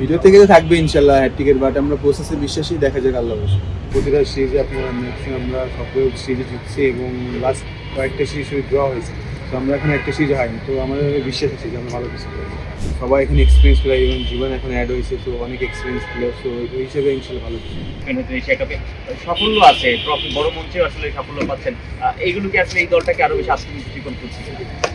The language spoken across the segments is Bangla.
ভিডিও থেকে তো থাকবে ইনশাল্লাহ হ্যাট্রিকের বাট আমরা প্রসেসে বিশ্বাসী, দেখা যাক আল্লাহ প্রতিটা সিরিজে আপনারা ম্যাক্সিমাম আমরা সবগুলো সিরিজ জিতছি এবং লাস্ট কয়েকটা সিরিজ ড্র হয়েছে। তো আমরা এখন একটা সিরিজ হয়নি তো আমাদের বিশ্বাস আছে যে আমরা ভালো কিছু করব। সবাই এখানে এক্সপিরিয়েন্স প্লেয়ার এবং জীবন এখন অ্যাড হয়েছে তো অনেক এক্সপিরিয়েন্স প্লেয়ার তো ওই হিসেবে ইনশাল্লাহ ভালো কিছু। হয়তো এশিয়া কাপে সাফল্য আছে ট্রফি বড় মঞ্চে আসলে সাফল্য পাচ্ছেন। আহ, এইগুলোকে আসলে এই দলটাকে আরও বেশি আত্মবিশ্বাসী করছে?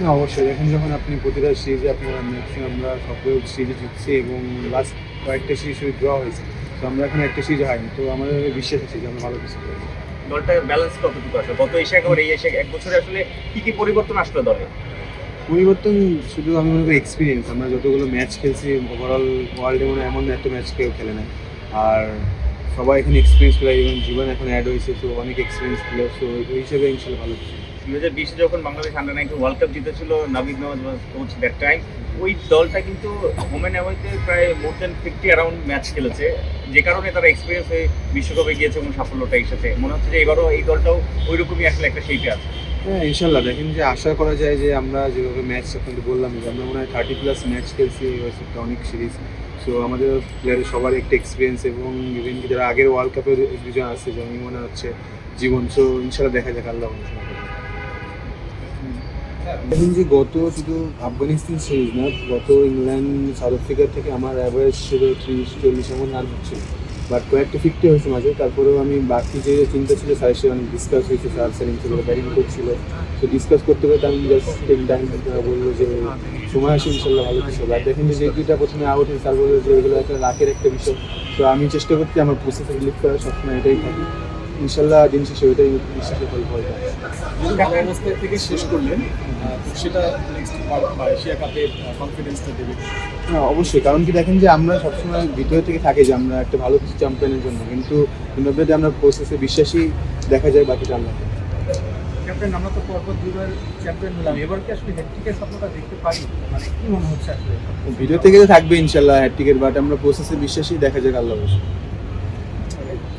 না অবশ্যই। এখন যখন আপনি প্রতিটা সিরিজে আপনারা ম্যাক্সিমাম আমরা সবগুলো সিরিজ জিতছি এবং লাস্ট কয়েকটা সিরিজ ড্র হয়েছে তো আমরা এখন একটা সিরিজ হয়নি তো আমাদের বিশ্বাস আছে যে আমরা ভালো কিছু করব। দলটার ব্যালেন্স কতটুকু আসলে? গত এশিয়া কাপের এই এশিয়া এক বছরে আসলে কি কি পরিবর্তন আসলো দলে? পরিবর্তন শুধু আমি মনে করি এক্সপিরিয়েন্স আমরা যতগুলো ম্যাচ খেলছি ওভারঅল ওয়ার্ল্ডে মনে হয় এমন একটা ম্যাচ কেউ খেলে না আর সবাই এখানে এক্সপিরিয়েন্স প্লেয়ার এবং জীবন এখন অ্যাড হয়েছে তো অনেক এক্সপিরিয়েন্স প্লেয়ার তো ওই হিসেবে ইনশাল্লাহ ভালো দুই হাজার বিশে যখন Bangladesh under nineteen world cup জিতেছিল, Naveed Nawaz coach that time ওই দলটা কিন্তু হোমেন অ্যাওয়েতে প্রায় more than fifty around match খেলেছে। যে কারণে তারা এক্সপিরিয়েন্স হয়ে বিশ্বকাপে গিয়েছে এবং সাফল্যটা এসেছে। মনে হচ্ছে যে এবারও এই দলটাও ওই রকমই আসলে একটা শেপে আছে। হ্যাঁ ইনশাল্লাহ। দেখেন যে আশা করা যায় যে আমরা যেভাবে ম্যাচ আপনাদের বললাম, যে আমরা মনে হয় থার্টি প্লাস ম্যাচ খেলছি এই বছরটা অনেক সিরিজ সো আমাদের প্লেয়ারের সবার একটা এক্সপিরিয়েন্স এবং ইভেন কি যারা আগের ওয়ার্ল্ড কাপের দুজন আছে যেমন মনে হচ্ছে জীবন। সো ইনশাল্লাহ দেখা যাক, আল্লাহ দেখুন যে গত শুধু আফগানিস্তান সিরিজ না, গত ইংল্যান্ড, সাউথ আফ্রিকা থেকে আমার অ্যাভারেজ ছিল ত্রিশ, চল্লিশ এমন রান হচ্ছিল। বাট কয়েকটা ফিফটি হয়েছে মাঝে। তারপরেও আমি বাকি যে চিন্তা ছিল স্যারের সাথে অনেক ডিসকাস হয়েছে স্যার সেলিং ছিল ব্যাটিং করছিল তো ডিসকাস করতে করতে আমি জাস্ট টেন টাইম বলল যে, সময় আসে ইনশাল্লাহ ভালো কিছু আর দেখেন যে দুইটা প্রথমে আউট হয়েছে স্যার বলল যে, এগুলো একটা লাখের একটা বিষয়। তো আমি চেষ্টা করছি আমার প্রসেসে রিলিফ করার, সবসময় এটাই থাকি ইনশাল্লাহ দিন শেষে ওইটাই বিশ্বাসের ফল ফল। ভালো অবস্থায় থেকে শেষ করলেন সেটা নেক্সট বা এশিয়া কাপের কনফিডেন্সটা দেবে। হ্যাঁ অবশ্যই। কারণ কি দেখেন যে আমরা সবসময় ভিতরে থেকে থাকি যে আমরা একটা ভালো কিছু চ্যাম্পিয়নের জন্য কিন্তু ইনোভেটে আমরা প্রসেসে বিশ্বাসী দেখা যায় বাকিটা আমরা ক্যাপ্টেন আমরা তো পরপর দুইবার চ্যাম্পিয়ন হলাম। এবার কি আসলে হ্যাট্রিকের স্বপ্নটা দেখতে পারি? মানে কি মনে হচ্ছে আসলে? ভিডিও থেকে তো থাকবে ইনশাল্লাহ হ্যাট্রিকের বাট আমরা প্রসেসে বিশ্বাসী দেখা যাক আল্লাহ